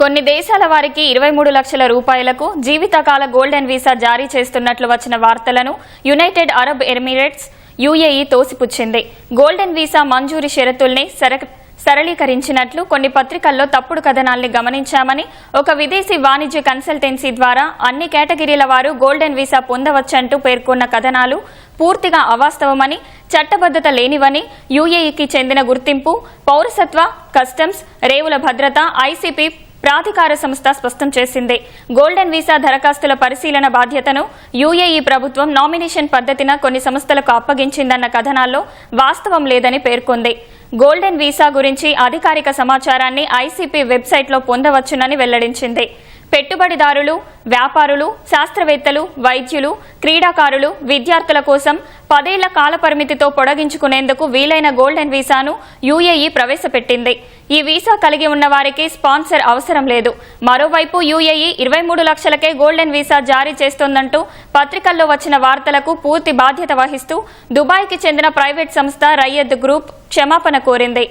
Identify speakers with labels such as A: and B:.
A: కొన్ని దేశాల వారికి ఇరవై మూడు లక్షల రూపాయలకు జీవితకాల గోల్డెన్ వీసా జారీ చేస్తున్నట్లు వచ్చిన వార్తలను యునైటెడ్ అరబ్ ఎమిరేట్స్ యుఏఈ తోసిపుచ్చింది. గోల్డెన్ వీసా మంజూరీ షరతుల్ని సర- సరళీకరించినట్లు కొన్ని పత్రికల్లో తప్పుడు కథనాల్ని గమనించామని ఒక విదేశీ వాణిజ్య కన్సల్టెన్సీ ద్వారా అన్ని కేటగిరీల వారు గోల్డెన్ వీసా పొందవచ్చంటూ పేర్కొన్న కథనాలు పూర్తిగా అవాస్తవమని చట్టబద్ధత లేనివని యుఏఈకి చెందిన గుర్తింపు పౌరసత్వ కస్టమ్స్ రేవుల భద్రత ఐసీపీ ప్రాధికార సంస్థ స్పష్టం చేసింది. గోల్డెన్ వీసా దరఖాస్తుల పరిశీలన బాధ్యతను యుఏఈ ప్రభుత్వం నామినేషన్ పద్ధతిన కొన్ని సంస్థలకు అప్పగించిందన్న కథనాల్లో వాస్తవం లేదని పేర్కొంది. గోల్డెన్ వీసా గురించి అధికారిక సమాచారాన్ని ఐసీపీ వెబ్సైట్లో పొందవచ్చునని వెల్లడించింది. పెట్టుబడిదారులు వ్యాపారులు శాస్త్రవేత్తలు వైద్యులు క్రీడాకారులు విద్యార్థుల కోసం పదేళ్ళ కాల పరిమితితో వీలైన గోల్డెన్ వీసాను యుఏఈ ప్రవేశపెట్టింది. ఈ వీసా కలిగి ఉన్న వారికి స్పాన్సర్ అవసరం లేదు. మరోవైపు యుఏఈ ఇరవై మూడు లక్షలకే గోల్డెన్ వీసా జారీ చేస్తోందంటూ పత్రికల్లో వచ్చిన వార్తలకు పూర్తి బాధ్యత వహిస్తూ దుబాయ్కి చెందిన ప్రైవేట్ సంస్థ రయ్యద్ గ్రూప్ క్షమాపణ కోరింది.